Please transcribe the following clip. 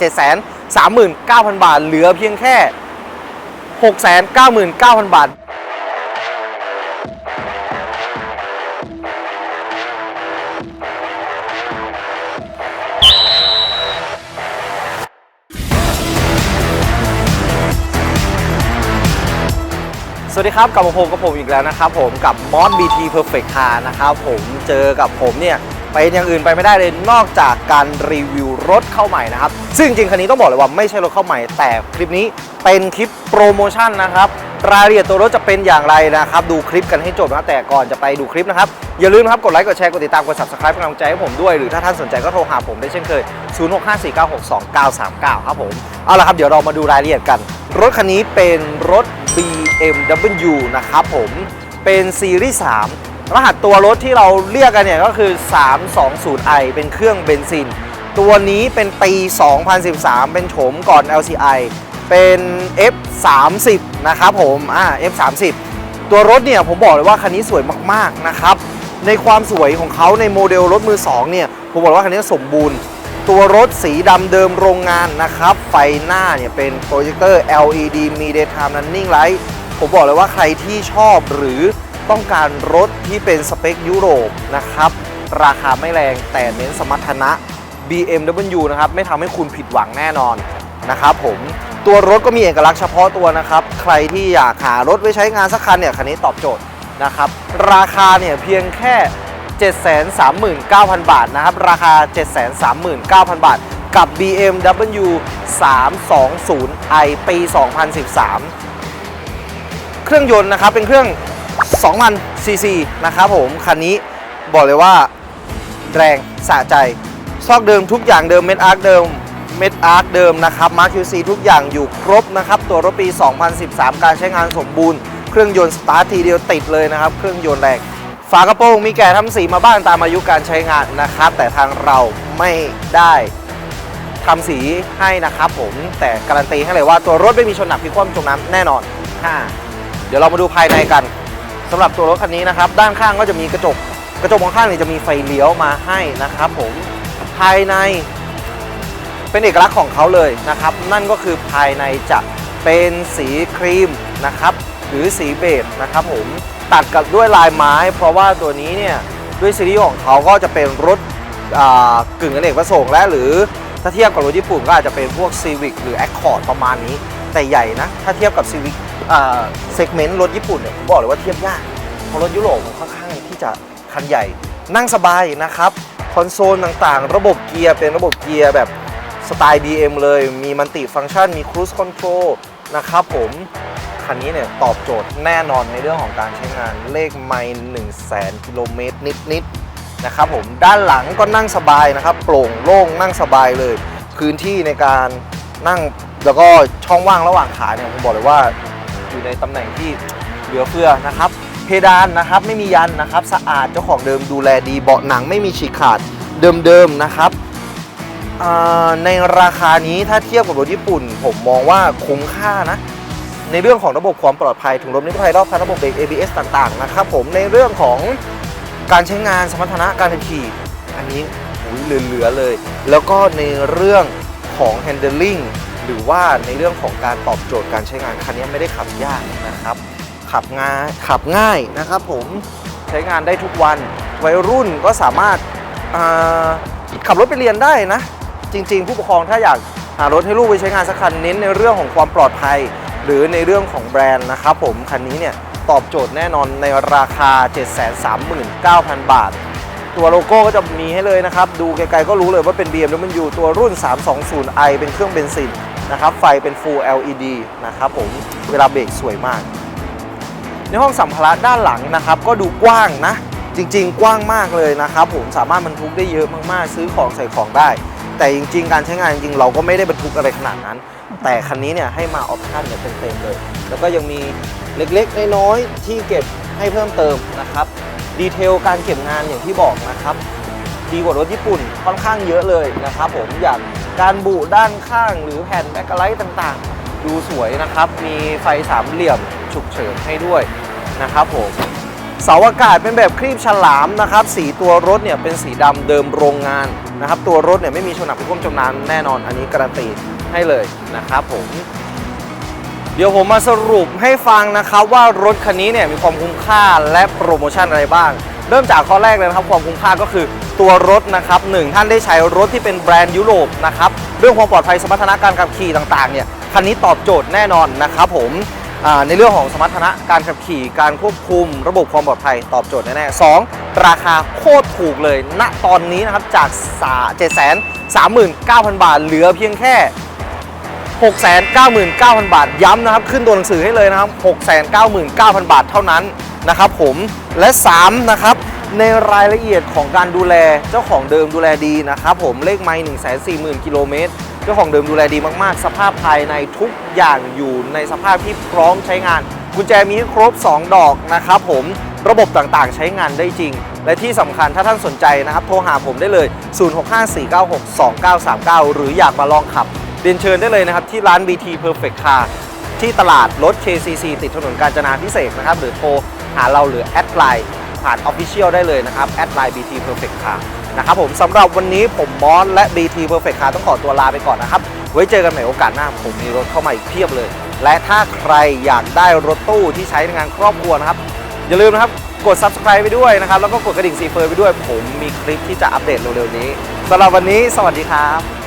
739,000 บาท เหลือเพียงแค่ 699,000 บาทสวัสดีครับ กลับมาพบกับผมอีกแล้วนะครับผมกับมอส BT Perfect Car นะครับผมเจอกับผมเนี่ย ไปอย่างอื่นไปไม่ได้เลยนอกจากการรีวิวรถเข้าใหม่นะครับ ซึ่งจริงคันนี้ต้องบอกเลยว่าไม่ใช่รถเข้าใหม่ แต่คลิปนี้เป็นคลิปโปรโมชั่นนะครับรายละเอียดตัวรถจะเป็นอย่างไรนะครับ ดูคลิปกันให้จบนะครับแต่ก่อนจะไปดูคลิปนะครับ อย่าลืมนะครับ กดไลค์กดแชร์กดติดตามกด subscribe เป็นกำลังใจให้ผมด้วย หรือถ้าท่านสนใจก็โทรหาผมได้เช่นเคย 0654962939 ครับผม เอาละครับ เดี๋ยวเรามาดูรายละเอียดกัน รถคันนี้เป็นรถ BMW นะครับผมเป็นซีรีส์3 รหัสตัวรถที่เราเรียกกันเนี่ยก็คือ 320i เป็นเครื่องเบนซิน ตัวนี้เป็นปี 2013 เป็นโฉมก่อน LCI เป็น F30 นะครับผม อ่า F30 ตัวรถเนี่ยผมบอกเลยว่าคันนี้สวยมากๆนะครับ ในความสวยของเขาในโมเดลรถมือ 2 เนี่ย ผมบอกว่าคันนี้สมบูรณ์ ตัวรถสีดำเดิมโรงงานนะครับ ไฟหน้าเนี่ยเป็นโปรเจคเตอร์ LED มี daytime running light ผมบอกเลยว่าใครที่ชอบหรือ ต้องการรถที่เป็นสเปคยุโรปนะครับ ราคาไม่แรงแต่เน้นสมรรถนะ BMW นะครับ ไม่ทำให้คุณผิดหวังแน่นอนนะครับผมตัวรถก็มีเอกลักษณ์เฉพาะตัวนะครับ ใครที่อยากหารถไว้ใช้งานสักคันเนี่ยคันนี้ตอบโจทย์นะครับ ราคาเนี่ยเพียงแค่ 739,000 บาทนะครับ ราคา 739,000 บาท กับ BMW 320i ปี 2013 เครื่องยนต์นะครับเป็นเครื่อง 2,000ซีซีนะครับผม คันนี้บอกเลยว่าแรงสะใจ ซอกเดิมทุกอย่างเดิม เม็ดอาร์คเดิม เม็ดอาร์คเดิมนะครับมาร์คิวซีทุกอย่างอยู่ครบนะครับ ตัวรถปี 2013 การใช้งานสมบูรณ์ เครื่องยนต์สตาร์ททีเดียวติดเลยนะครับ เครื่องยนต์แรงฝากระโปรงมีแก่ทำสีมาบ้างตามอายุการใช้งานนะครับ แต่ทางเราไม่ได้ทำสีให้นะครับผม แต่การันตีให้เลยว่าตัวรถไม่มีชนหนักพลิกคว่ำจมน้ำแน่นอนค่ะเดี๋ยวเรามาดูภายในกัน สำหรับตัวรถคันนี้นะครับ ด้านข้างก็จะมีกระจก กระจกมองข้างนี่จะมีไฟเลี้ยวมาให้นะครับ ผมภายในเป็นเอกลักษณ์ของเขาเลยนะครับ นั่นก็คือภายในจะเป็นสีครีมนะครับ หรือสีเบจนะครับ ผมตัดกับด้วยลายไม้ เพราะว่าตัวนี้เนี่ยด้วยซีรีส์ของเขาก็จะเป็นรถกึ่งอเนกประสงค์และหรือถ้าเทียบกับรถญี่ปุ่นก็อาจจะเป็นพวก Civic หรือ Accord ประมาณนี้ แต่ใหญ่นะ ถ้าเทียบกับ Civic เซกเมนต์รถญี่ปุ่นเนี่ยผมบอกเลยว่าเทียบยากเพราะรถยุโรปมันค่อนข้างที่จะคันใหญ่ นั่งสบายนะครับคอนโซลต่างๆ ระบบเกียร์เป็นระบบเกียร์แบบสไตล์ BM เลย มีมันติฟังก์ชัน มี Cruise Control นะครับผม คันนี้เนี่ยตอบโจทย์แน่นอนในเรื่องของการใช้งานเลขไมล์1 0 0 0 0แสนกิโลเมตรนิดๆนะครับผม ด้านหลังก็นั่งสบายนะครับ โปร่งโล่งนั่งสบายเลย พื้นที่ในการนั่งแล้วก็ช่องว่างระหว่างขาเนี่ยผมบอกเลยว่า อยู่ในตำแหน่งที่เหลือเฟือนะครับ เพดานนะครับไม่มียันนะครับ สะอาดเจ้าของเดิมดูแลดีเบาะหนังไม่มีฉีกขาดเดิมๆนะครับในราคานี้ถ้าเทียบกับรถญี่ปุ่น ผมมองว่าคุ้มค่านะ ในเรื่องของระบบความปลอดภัยถุงลมนิรภัยรอบคันระบบเบรก ABS ต่างๆนะครับผมในเรื่องของการใช้งานสมรรถนะการขับขี่ อันนี้เหลือๆเลย แล้วก็ในเรื่องของ handling หรือว่าในเรื่องของการตอบโจทย์การใช้งานคันนี้ไม่ได้ขับยากนะครับ ขับง่ายขับง่ายนะครับผมใช้งานได้ทุกวัน วัยรุ่นก็สามารถาขับรถไปเรียนได้นะ จริง ๆ ผู้ปกครองถ้าอยากหารถให้ลูกไปใช้งานสักคันเน้นในเรื่องของความปลอดภัย หรือในเรื่องของแบรนด์นะครับผมคันนี้เนี่ยตอบโจทย์แน่นอนในราคา 739,000 บาท ตัวโลโก้ก็จะมีให้เลยนะครับ ดูไกลๆก็รู้เลยว่าเป็น BMW ตัวรุ่น 320i เป็นเครื่องเบนซิน นะครับไฟเป็น Full LED นะครับผมเวลาเบรกสวยมาก ในห้องสัมภาระด้านหลังนะครับ ก็ดูกว้างนะ จริงๆ กว้างมากเลยนะครับ ผมสามารถบรรทุกได้เยอะมากๆ ซื้อของใส่ของได้ แต่จริง ๆ การใช้งานจริงเราก็ไม่ได้บรรทุกอะไรขนาดนั้น แต่คันนี้เนี่ยให้มาออปชั่นเนี่ยเต็มๆเลย แล้วก็ยังมีเล็กๆน้อยๆที่เก็บให้เพิ่มเติมนะครับดีเทลการเก็บงานอย่างที่บอกนะครับดีกว่ารถญี่ปุ่นค่อนข้างเยอะเลยนะครับ ผมอย่าง การบุด้านข้างหรือแผ่นแบ็คไลท์ต่างๆ ดูสวยนะครับ มีไฟสามเหลี่ยมฉุกเฉินให้ด้วยนะครับผมเสาอากาศเป็นแบบครีบฉลามนะครับ สีตัวรถเนี่ยเป็นสีดำเดิมโรงงานนะครับ ตัวรถเนี่ยไม่มีชนหนักพิกลมจมน้ำแน่นอนอันนี้การันตีให้เลยนะครับผม เดี๋ยวผมมาสรุปให้ฟังนะครับว่ารถคันนี้เนี่ยมีความคุ้มค่าและโปรโมชั่นอะไรบ้าง เริ่มจากข้อแรกเลยนะครับความคุ้มค่าก็คือตัวรถนะครับหนึ่งท่านได้ใช้รถที่เป็นแบรนด์ยุโรปนะครับเรื่องความปลอดภัยสมรรถนะการขับขี่ต่างๆเนี่ยคันนี้ตอบโจทย์แน่นอนนะครับผมในเรื่องของสมรรถนะการขับขี่การควบคุม ระบบความปลอดภัยตอบโจทย์แน่ๆสองราคาโคตรถูกเลยณตอนนี้นะครับจาก 7 3 9 0 0 0 บาท เหลือเพียงแค่ 699,000 บาท ย้ำนะครับ ขึ้นตัวหนังสือให้เลยนะครับ 699,000 บาทเท่านั้นนะครับผม และ 3 นะครับ ในรายละเอียดของการดูแลเจ้าของเดิมดูแลดีนะครับผม เลขไมล์140,000 กิโลเมตร เจ้าของเดิมดูแลดีมาก ๆ สภาพภายในทุกอย่างอยู่ในสภาพที่พร้อมใช้งาน กุญแจมีครบ 2 ดอกนะครับผม ระบบต่าง ๆ ใช้งานได้จริง และที่สำคัญถ้าท่านสนใจนะครับ โทรหาผมได้เลย 0654962939 หรืออยากมาลองขับ เรียนเชิญได้เลยนะครับ ที่ร้าน BT Perfect Car ที่ตลาดรถ KCC ติดถนนกาญจนาพิเศษนะครับ หรือโทรหาเราหรือแอดไลน์ผ่าน Official ได้เลยนะครับแอดไลน์ BT Perfect Car นะครับผมสำหรับวันนี้ผมมอสและ BT Perfect Car ต้องขอตัวลาไปก่อนนะครับ ไว้เจอกันใหม่โอกาสหน้า ผมมีรถเข้ามาอีกเพียบเลย และถ้าใครอยากได้รถตู้ที่ใช้ในงานครอบครัวนะครับ อย่าลืมนะครับกด subscribe ไปด้วยนะครับ แล้วก็กดกระดิ่งซีเฟอร์ไปด้วย ผมมีคลิปที่จะอัปเดตเร็วๆนี้สำหรับวันนี้ สวัสดีครับ